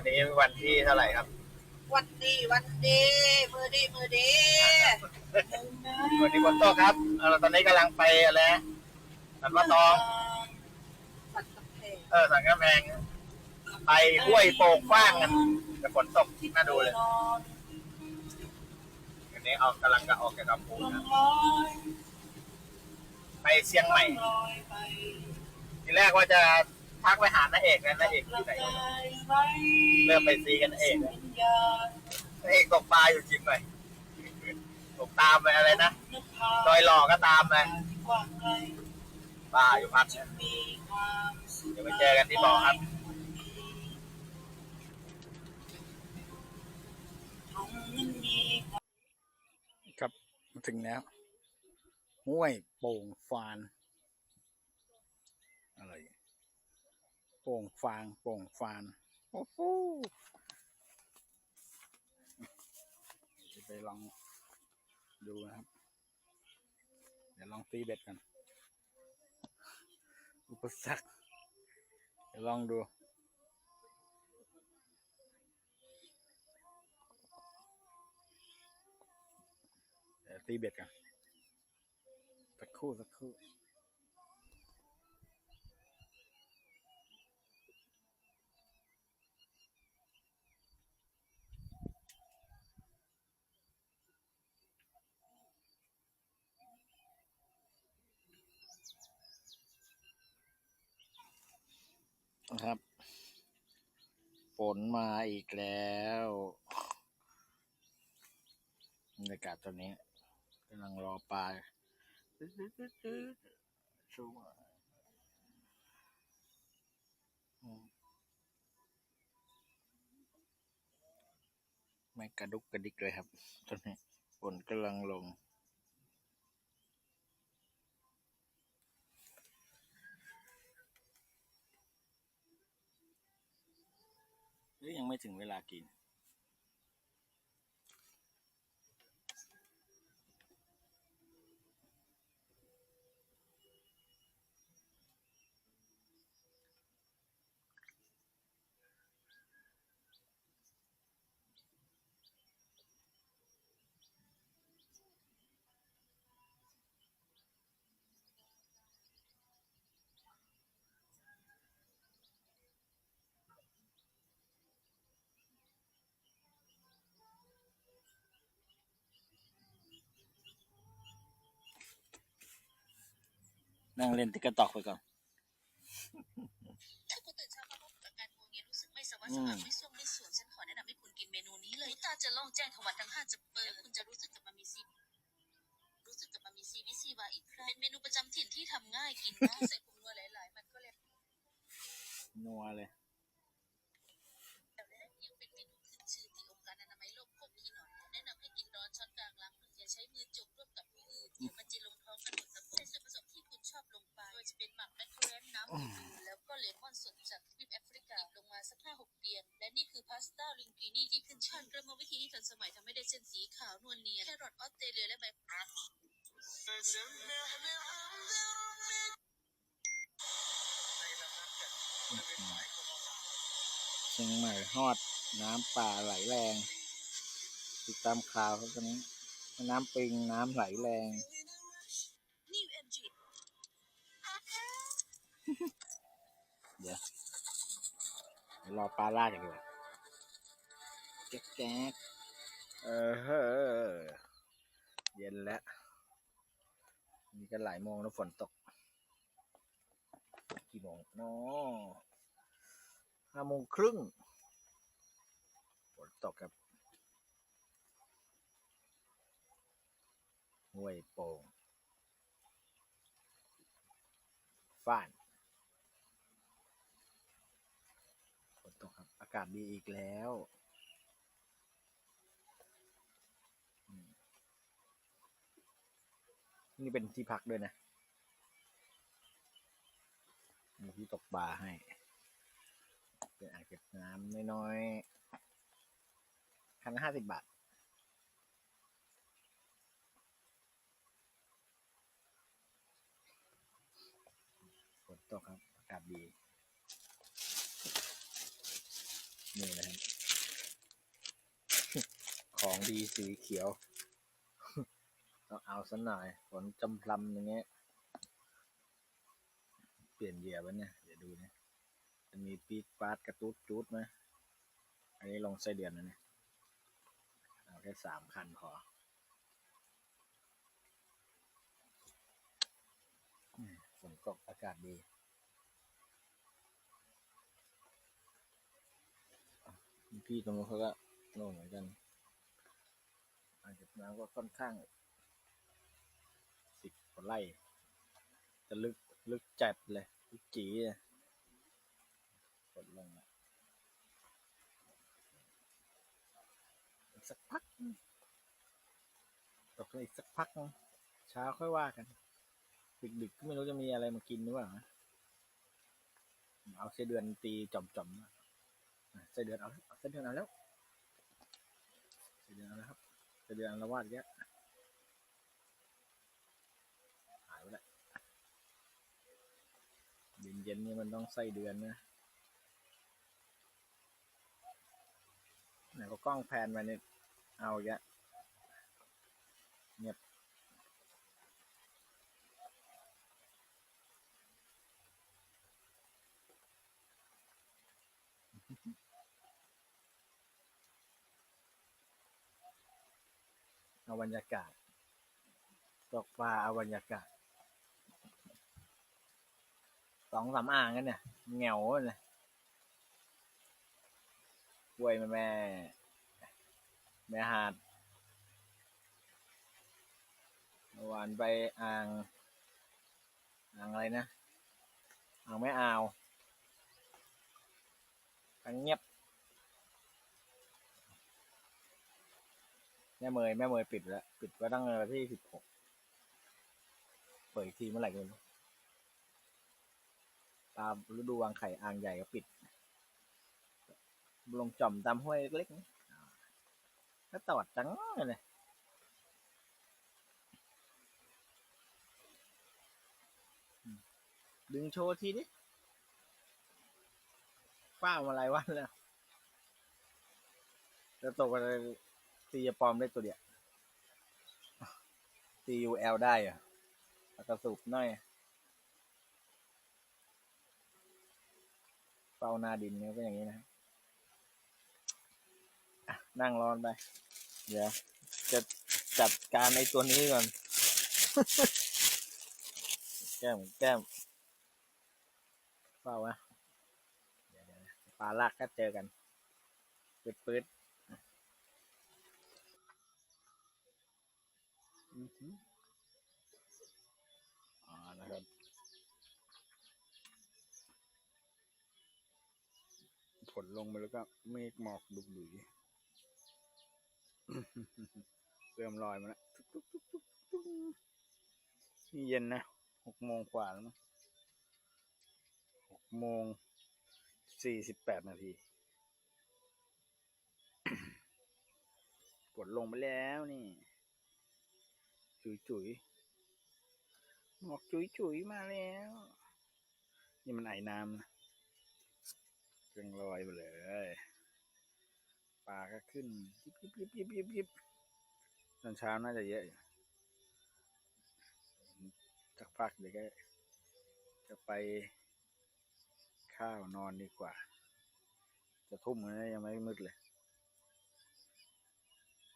วันนี้วันที่เท่าไหร่ครับ วันดีวันดีมือดีมือดีวันนี้ฝนตกครับเออตอนนี้กำลังไปอะไรนะสันปะตอง สัตว์กำแพงเออสันกำแพงไปห้วยโป่งฟ้างกันแต่ฝนตกน่าดูเลยวันนี้ออกกำลังจะออกจากกำพูนะไปเชียงใหม่ทีแรกว่าจะ ทักไปหาน้าเอกนะน้าเอกที่ไหนเริ่มไปซีกันนาเอกนะนาเอกตกปลาอยู่จริงไหมตกตามไปอะไรนะดอยหลอกก็ตามไปปลาอยู่พักเนี่ยเดี๋ยวไปเจอกันที่บ่อครับครับมาถึงแล้วห้วยโป่งฟานอะไร ป่งฟางโป่งฟานโอ้โหจะไปลองดูนะครับ เดี๋ยวลองตีเบ็ดกัน อุปสรรคเดี๋ยวลองดูเดี๋ยวตีเบ็ดกันสักครู่สักครู่ นะครับ ฝนมาอีกแล้วบรรยากาศตอนนี้กำลังรอปลาชูอืมไม่กระดุกกระดิกเลยครับ ตอนนี้ฝนกำลังลง รือยังไม่ถึงเวลากิน นั่งเล่นติ๊กตอกไปก่อนถ้าคุณตื่นเช้ามาพบกับอาการงัวเงียรู้สึกไม่สว่างอืสมว่างไม่ส่วงไม่สวนฉันขอแนะนำให้คุณกินเมนูนี้เลยตาจะล่องแจ้งทวารทั้งห้าจะเปิดคุณจะรู้สึกกับมันมีซีรู้สึกกับมันมีซีวิซีวาอีกครั้งเป็นเมนูประจำถิ่นที่ทำง่ายกินง่ายใส่ผงนัวหลายๆ มันก็เลยนัวเลยยังเป็นเมนูขึ้นชื่อที่องค์การอนามัยโลกพบพี่หนอนแนะนำให้กินร้อนช้อนกลางล้างมืออย่าใช้มือจุกร่วมกับมืออื่นเดี๋ยวมันจะ นี่ที่ขึ้นกระมวิธีที่ทันสมัยทำให้ได้เส้นสีขาวนวลเนียนแครอทออสเตรเลียและใบพลัสเชียงใหม่ฮอด น้ำป่าไหลแรง ติดตามข่าวครับตอนนี้น้ำปิงน้ำไหลแรง เดี๋ยวเดี๋ยวรอปลาล่ากันดีกว่า แก๊กแก๊กเออเฮ้อเย็นแล้ว นี่ก็หลายโมงแล้วฝนตก กี่โมงเนาะห้าโมงครึ่งฝนตกครับห้วยโป่งฟ้านฝนตกครับ อากาศดีอีกแล้ว นี่เป็นที่พักด้วยนะ มีที่ตกปลาให้ เป็นอ่างเก็บน้ำน้อยๆคันห้าสิบบาทฝนตกครับอากาศดีนี่นะครับ ของดีสีเขียว ต้องเอาสักหน่อยฝนจำพลำอย่างเงี้ย เปลี่ยนเหยื่อไว้เนี่ย เดี๋ยวดูนะจะมีปีกปาดกระตุ้ดจูดไหมอันนี้ลงไส้เดือนนะเนี่ยเอาแค่สามคันพอฝนตกอากาศดีพี่ตรงนู้นเขาก็โน่นเหมือนกันอางเก็บน้ำก็ค่อนข้าง ว่าไร่จะลึกลึกจัดเลยลึกจีกดลงอีกสักพัก ตกอีกสักพัก เช้าค่อยว่ากัน ดึกๆก็ไม่รู้จะมีอะไรมากินหรือเปล่าเอาเสเดือนตีจ่อมๆอะอะไส้เดือนเอาเอาไส้เดือนเอาแล้วไส้เดือนเอาแล้วครับไส้เดือนละวาดเยอะหายไปแล้ว เย็นๆนี่มันต้องไส้เดือนนะไหนก็กล้องแพนมาเนี่ยเอาอีกแล้วเงียบเอาบรรยากาศ ตกปลาเอาบรรยากาศ สองสามอ่างกันเนี่ยเหงาเลยกล้วยแม่ แม่แม่หาดเมื่อวานไปอ่างอ่างอะไรนะอ่างแม่อาวทั้งเงียบแม่เมยแม่เมยปิดแล้ว ปิดไว้ตั้งแต่ที่สิบหกเปิดอีกทีเมื่อไหร่ก็ไม่รู้ ตามฤดูวางไข่อ่างใหญ่ก็ปิด ลงจ่อมตามห้วยเล็กๆก็ตอดจังเลยดึงโชว์ทีดิฟ้ามาหลายวันแล้วจะตกอะไรตีจะปลอมได้ตัวเดียว CUL ได้อะแล้วก็สูบหน่อย เป้าหน้าดินเนี่ยก็อย่างนี้นะนั่งรอนไป เดี๋ยว จะจัดการไอ้ตัวนี้ก่อน แก้มแก้มเป้าวะเดี๋ยวปลาลากก็เจอกัน ปืดปืดอือหืออ่านะครับ ฝ นลงไปแล้วก็เมฆหมอกดุกดุยเริ่มลอยมาแล้วตุ๊บตุ๊บตุ๊บตุ๊บตุ๊บนี่เย็นนะหกโมงกว่าแล้วมั้งหกโมงสี่สิบแปดนาทีฝนลงไปแล้วนี่ จุ๋ยจุ๋ยหมอกจุ๋ยจุ๋ยมาแล้ว นี่มันไอน้ำนะ เร่งลอยไปเลย ปลาก็ขึ้นยิบยิบยิบยิบยิบยิบตอนเช้าน่าจะเยอะอยู่สักพักเดี๋ยวก็จะไปข้าวนอนดีกว่า จะทุ่มแล้วยังไม่มืดเลย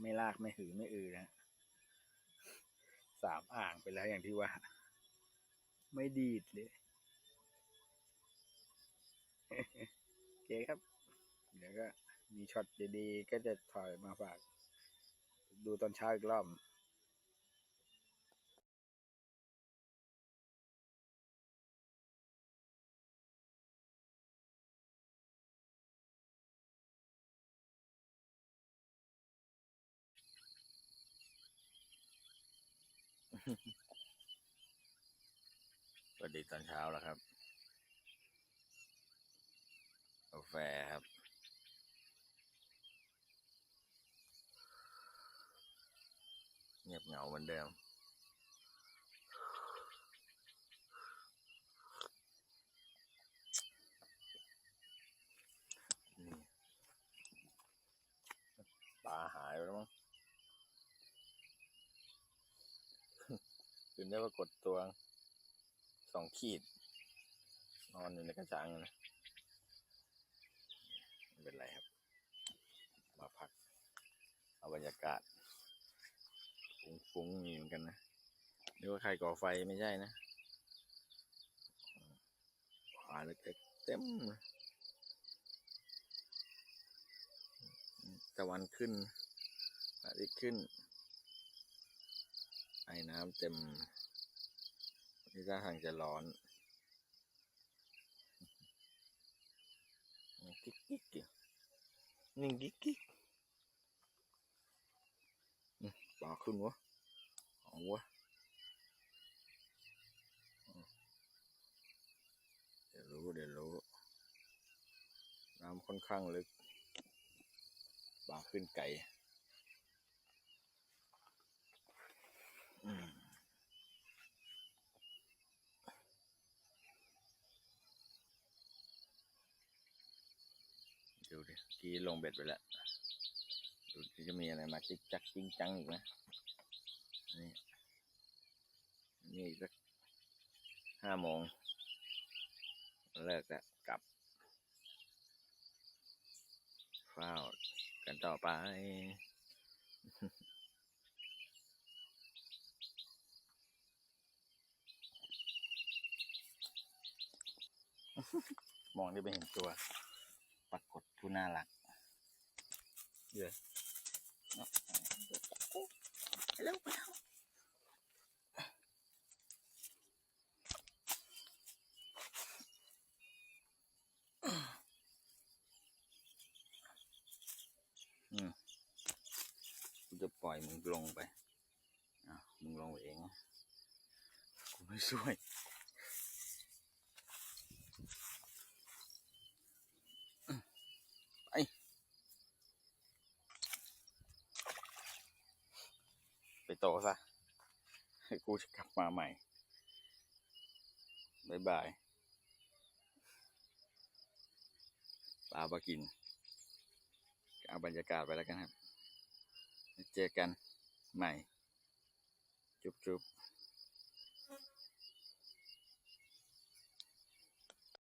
ไม่ลากไม่หือไม่อือนะสามอ่างไปแล้วอย่างที่ว่า ไม่ดีดเลย เคครับ เดี๋ยวก็มีช็อตดีๆ ก็จะถอยมาฝาก ดูตอนเช้าอีกรอบสวัสดีตอนเช้าแล้วครับาแฟครับ เงียบเหงาเหมือนเดิมปลาหายไปแล้วมั้งถึงได้ว่ากดตัวสองขีด นอนอยู่ในกระชังนะ เป็นไรครับ มาพัก เอาบรรยากาศ ฟุ้งๆมีเหมือนกันนะนึกว่าใครก่อไฟไม่ใช่นะขวาแล้วจะเต็มตะวันขึ้นพระอาทิตย์ขึ้น ไอ้น้ำเต็มนี่ท่าทางจะร้อน กิ๊กกิ๊กนิ่งกิ๊กกิ๊กปลาขึ้นวะเอาวะเดี๋ยวรู้เดี๋ยวรู้น้ำค่อนข้างลึกปลาขึ้นไก่ ดูดิกี้ลงเบ็ดไปแล้วดูจะมีอะไรมาจิกจักจิ้งจังอีกนะนี่นี่อีกสักห้าโมงเลิกแล้วกลับเฝ้ากันต่อไปมองได้ไปเห็นตัว ผู้น่ารักเยอะไปแล้วไปแล้วอืมกูจะปล่อยมึงลงไปอะมึงลงไปเองนะกูไม่ช่วย โตซะให้กูจะกลับมาใหม่บายบายปลาบากินเอาบรรยากาศไปแล้วกันครับ เจอกันใหม่ จุ๊บจุ๊บ